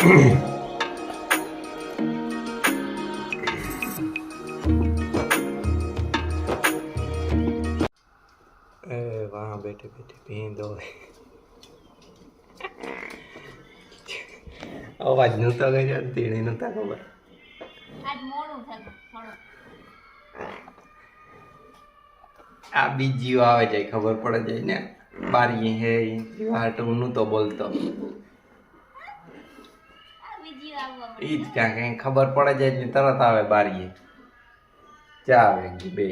એ बैठे बैठे બેઠે दो અવાજ નહોતો કર્યો તેણે નહોતા ખબર. આ બીજી આવે જાય ખબર પડે જાય ને. બારી હે વાટ હું તો બોલતો. ઈ જ ક્યાં કઈ ખબર પડે જાય એટલે તરત આવે બારીએ. ચા આવે બે.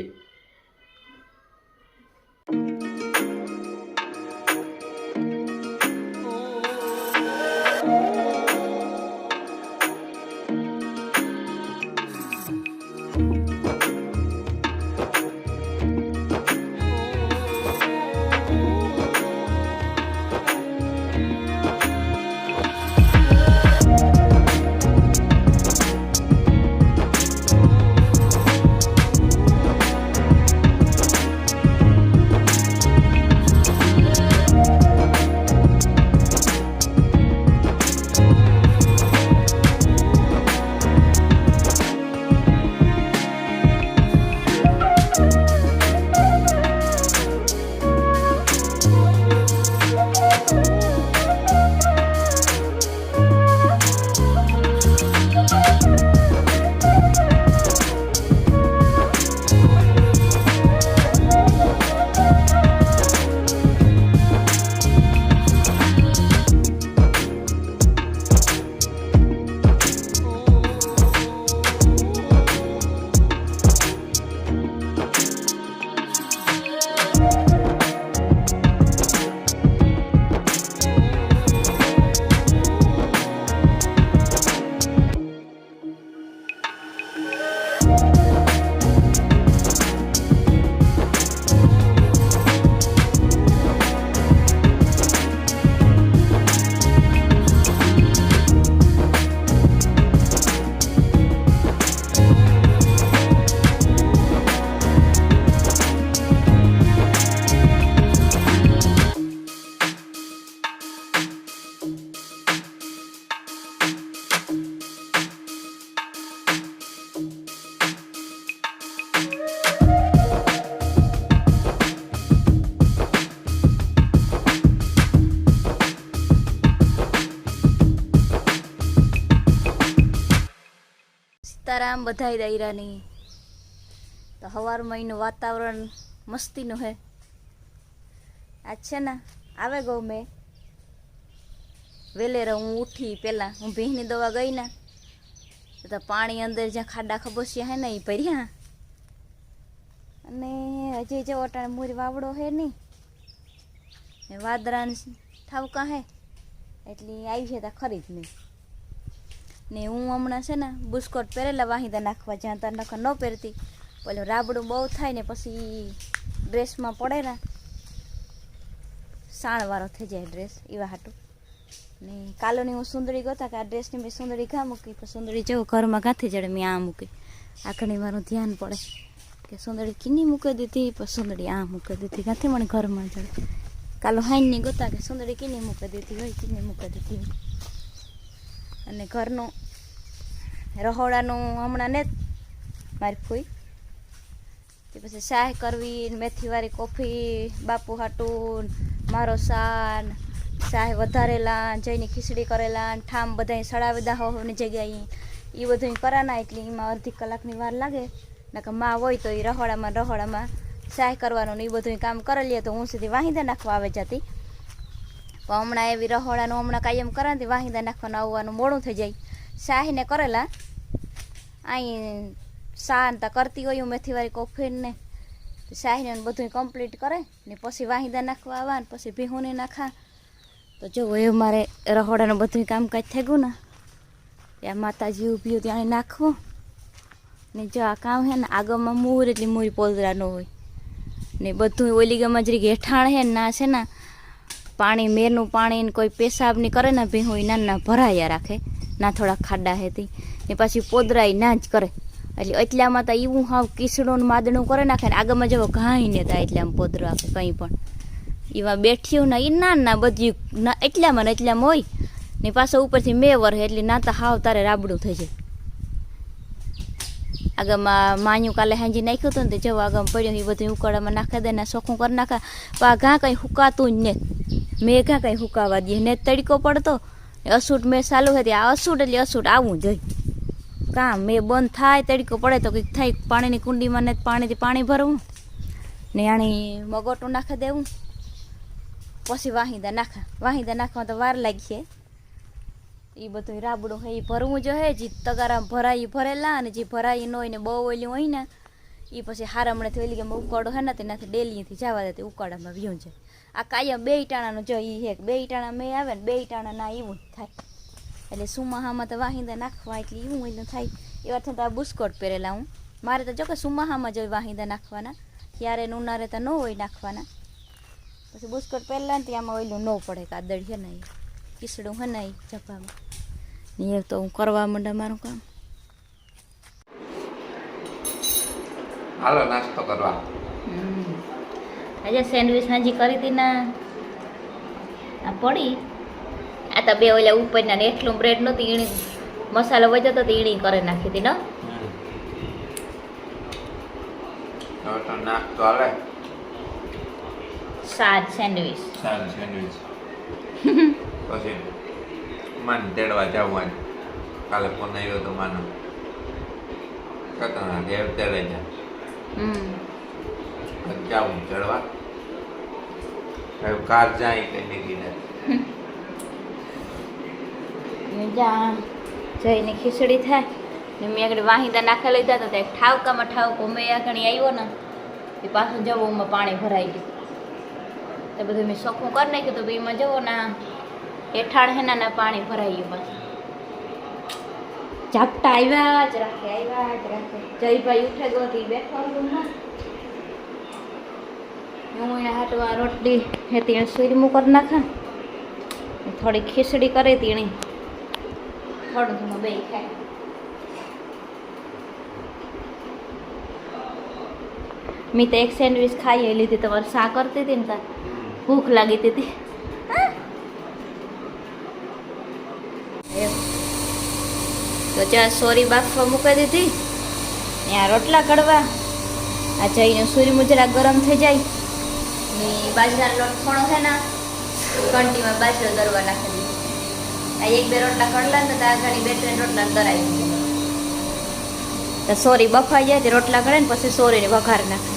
સીતારામ બધાય દાયરાની તો હવારમાં એનું વાતાવરણ મસ્તીનું હે. આજ છે ને, આવે ગૌ મેં. વેલેરે હું ઉઠી પહેલાં. હું ભીંની દવા ગઈ ને, તો પાણી અંદર જ્યાં ખાડા ખબોસ્યા હે ને એ ભર્યા. અને હજી જો અટાણે મૂર વાવડો હે નહીં. વાદરાન ઠાવકા હે. એટલે આવી છે ત્યાં ખરી જ નહીં ને હું હમણાં છે ને બુસ્કોટ પહેરેલા વાહિદા નાખવા જ્યાં ત્યાં નાખવા ન પહેરતી. પેલું રાબડું બહુ થાય ને પછી ડ્રેસમાં પડે ને સાણવાળો થઈ જાય ડ્રેસ એવા હાટું ને કાલોની હું સુંદરી ગોતા કે આ ડ્રેસની મેં સુંદરી ઘા મૂકી પણ સુંદરી જેવું ઘરમાં ગાંથી જડે મેં આ મૂકી. આ ઘણી મારું ધ્યાન પડે કે સુંદરી કિની મૂકી દીધી પણ સુંદરી આ મૂકી દીધી. ગાંથી મને ઘરમાં જડે. કાલો હાઈનની ગોતા કે સુંદરી કિની મૂકી દીધી હોય, કિની મૂકી દીધી હોય. અને ઘરનું રહોડાનું હમણાં ને મારી ફૂઈ. તે પછી શાહ કરવી મેથીવાળી કોફી, બાપુ હાટું મારો સાન શાહ વધારેલા જઈને ખીચડી કરેલા ઠામ બધા સડાવી દા હોની જગ્યાએ એ બધું કરાના એટલે એમાં અડધી કલાકની વાર લાગે. નકરમાં હોય તો એ રહોડામાં રહોડામાં શાહ કરવાનું ને એ બધું કામ કરી લે તો હું સીધી દે નાખવા આવે જતી. પણ હમણાં એવી રહોડાનું હમણાં કાયમ કરાતી વાહિંદા નાખવાનું આવવાનું મોડું થઈ જાય. શાહીને કરેલા. અહીં શાંતા કરતી હોય હું મેથીવાળી કોફી ને શાહીને ને બધું કમ્પ્લીટ કરે ને પછી વાહિદા નાખવા આવવા ને પછી ભીહુને નાખા. તો જો એ મારે રહોડાનું બધું કામકાજ થઈ ગયું ને ત્યાં માતાજી ઊભી ત્યાં નાખવું ને જો આ કામ હે ને આગળમાં મૂર એટલી મૂર પોદરા ન હોય. ને બધું ઓલી ગમજરી હેઠાણ હે ને, ના છે ને પાણી, મેરનું પાણી ને કોઈ પેશાબની કરે ને ભીહું ના નાના ભરાયા રાખે. ના થોડા ખાડા હેતી. ને પાછી પોદરાય ના જ કરે. એટલે એટલામાં તો એવું હાવ કીસડું ને માદણું કરે નાખે ને આગળમાં જવો ઘાઈ ને થાય એટલે આમ પોદરો આપે કંઈ પણ. એવા બેઠ્યું ને એ ના ના બધી ના એટલામાં ને એટલામાં હોય. ને પાછો ઉપરથી મેં વરહે એટલે નાતા હાવ તારે રાબડું થઈ જાય. આગળમાં માન્યું કાલે હાંજી નાખ્યું હતું ને તે જવા આગળ પડ્યું એ બધું ઉકાળામાં નાખી દે ને ચોખ્ખું કરી નાખે. પણ આ ઘા કંઈ હુકાતું જ ને. મેં ઘા કંઈ હુકાવા દે. ને તડકો પડતો. અસૂટ મેં ચાલુ હતી આ અસૂટ એટલે અસૂટ આવવું જોઈએ કામ મેં બંધ થાય, તડકો પડે તો કંઈક થાય. પાણીની કુંડીમાં ને પાણીથી પાણી ભરવું. ને આણી મગોટું નાખી દેવું. પછી વાહિંદા નાખા. વાહિંદા નાખવામાં તો વાર લાગી એ બધું રાબડું હોય એ ભરવું જોઈએ જે તગારા ભરાય ભરેલા અને જે ભરાય ન હોય ને બહુ ઓલી હોય ને એ પછી હારામણેથી ઓલી કે ઉકાળો હે ને, તેનાથી ડેલીથી જવા દે. તે ઉકાળામાં વ્યું છે આ કાયમ બે ટાણાનું જો એ હે બે ટાણા મેં આવે ને બે ટાણા ના એવું થાય. એટલે સુમાહામાં તો વાહિંદા નાખવા એટલે એવું એટલે થાય. એ વાત તો આ બુસ્કોટ પહેરેલા હું. મારે તો જો કે સુમાહામાં જ હોય વાહિંદા નાખવાના. ત્યારે ને ઉનાળે તો ન હોય નાખવાના. પછી બુસ્કોટ પહેરલા ને આમાં ઓઈલું ન પડે કાદળ છે ને કીસડું હે ને જપામાં એ તો હું કરવા માંડા મારું કામ. હાલો નાસ્તો કરવા. આજે સેન્ડવિચ હાજી કરી હતી ના. આ પડી. આ તો બે ઓલા ઉપરના ને એટલું બ્રેડ નહોતી ઈણી મસાલો વધ્યો તો ઈણી કરી નાખી હતી ને? સાત સેન્ડવિચ. સેન્ડવિચ. પછી માન તેડવા જાઉં કાલે ફોન આવ્યો તો માનો. કતના ઘેર તેડે જા. હમ. જાઉં ચડવા કાર જાય કે નીકળીને ને. જઈને ખીચડી થાય, ને મેં આગળ વાહિંદા નાખી લીધા તો એક ઠાવકામાં ઠાવકો, મેં આગળ આવ્યો ને, એ પાછું જવોમાં પાણી ભરાઈ ગયું. તો બધું મેં સોખું કરી નાખ્યું, તો એમાં જવો ના હેઠાણ હેના ના પાણી ભરાઈ ગયું પાછું ઝાપટા આવ્યા જ રાખે, આવ્યા જ રાખે. જયભાઈ ઉઠે ગયો બેઠો હું એના હાટું આ રોટલી હે તેણે સુરમું કરી નાખા. થોડી ખીચડી કરે તેણે. થોડું ઘણું બે ખાય. મેં તો એક સેન્ડવિચ ખાઈ લીધી તમારે શા કરતી હતી ને ભૂખ લાગી હતી તો. ચા સોરી બાફવા મૂકી દીધી. ત્યાં રોટલા કડવા. આ જઈને સૂર્ય મુજરા ગરમ થઈ જાય. ને બાજરાનો લોટ ફોણો છે ને કંટીમાં બાજરો દરવા નાખી દીધો આ એક બે રોટલા કડલા ને તો ઘણી બે ત્રણ રોટલા દરાઈ દીધી સોરી બફાઈ જાય તે રોટલા કરે ને પછી સોરીને વઘાર નાખે.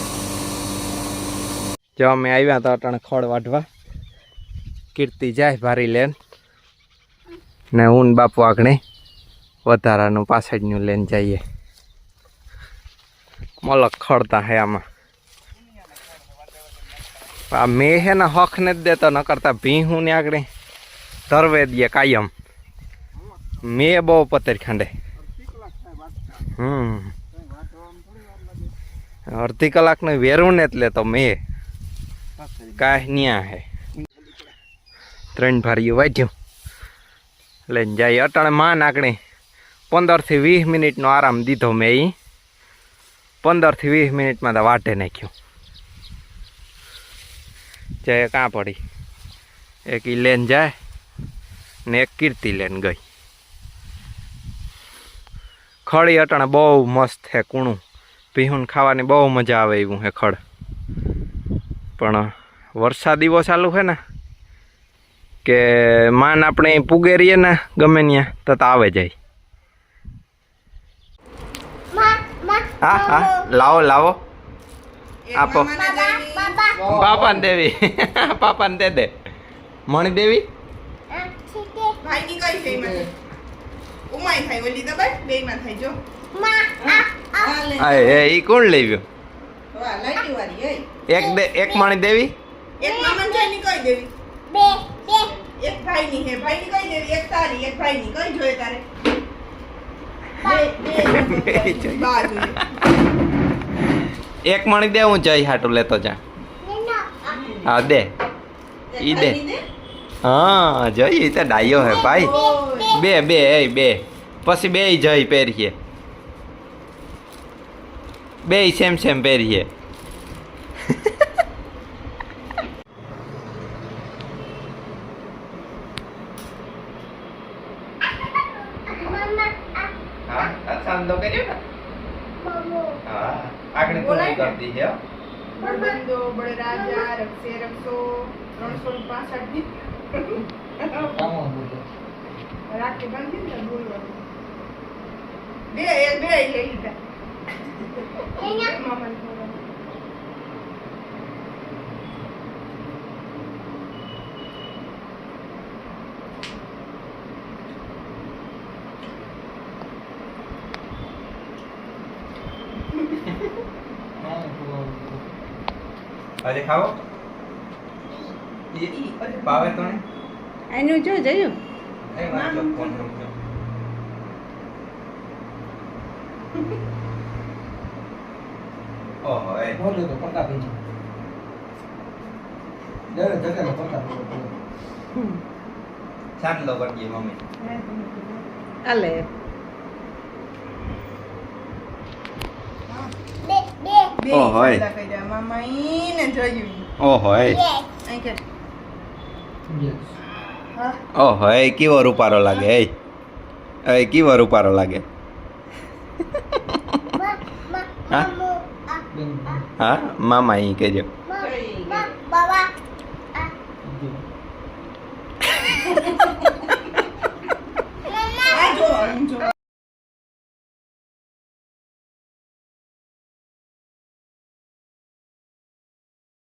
જો અમે આવ્યા તો અટાણે ખોળ વાઢવા. કીર્તિ જાય ભારી લેન. ને ઊન બાપુ આગળ વધારાનું પાછળનું લઈને જઈએ. મલક ખડતા હે આમાં. આ મેં હે ને હખ ને જ દેતો ન કરતા ભીહું ને આગળ ધરવે દે કાયમ. મેં બહુ પતેર ખાંડે. હમ. અડધી કલાકનો વેરું ને એટલે તો મેં કાંઈ ન્યા હે. ત્રણ ભારીઓ વાંચ્યું લઈને જાય અટાણે માં નાકણી પંદરથી વીસ મિનિટનો આરામ દીધો મેં એ પંદરથી વીસ મિનિટમાં તો વાટે નાખ્યું. જય કાં પડી? એક ઈ લેન જાય ને એક કીર્તિ લેન ગઈ. ખડી અટાણે બહુ મસ્ત હે કૂણું. પીહું ખાવાની બહુ મજા આવે એવું હે ખડ પણ વરસાદ એવો ચાલુ છે ને કે માન આપણે પૂગે રહીએ ને ગમે ત્યાં તો તો આવે જાય. હા હા લાવો લાવો. આપો. પાપાને દેવી. પાપાને દે દે. મણી દેવી? ભાઈની કઈ છે એમાંથી? ઉમાય થાય ઓલી દબાય બેયમાં થાય જો. હા, લે. હા એ ઈ કોણ એય. એક દે એક મણી દેવી? એક મામાને કઈ દેવી? એક ભાઈની હે ભાઈની કઈ દેવી? એક તારી એક ભાઈની. કઈ જોઈએ તારે? બે- બે બે જોઈએ. બા જોઈએ. એક મણી દે જઈ હાટું લેતો જા. હા દે. ઈ દે. હા જઈ તો ડાયો હે ભાઈ. બે બે એ બે. પછી બે જઈ પહેરીએ. બે સેમ સેમ પહેરીએ. આગળ કરતી છે બળબંદો બળરાજા રક્ષે રક્ષો ત્રણસો ને પાસઠ દી રાખે બાંધી ને બોલવાનું. બે બે લઈ લીધા. મામાને આજે ખાવો ઈ- ભાવે તો ને આનું જો જયું એ વાંચો ફોન મૂકજો. ઓહો એ ચાંદલો કરજે મમ્મી આલે બે ઓહો, એ. સદા કર્યા મામા ને જોયું ઓહો એ અહીં કે હા ઓહો એ કેવો રૂપારો લાગે એ એ કેવો રૂપારો લાગે હા હા મામા અહીં કહેજો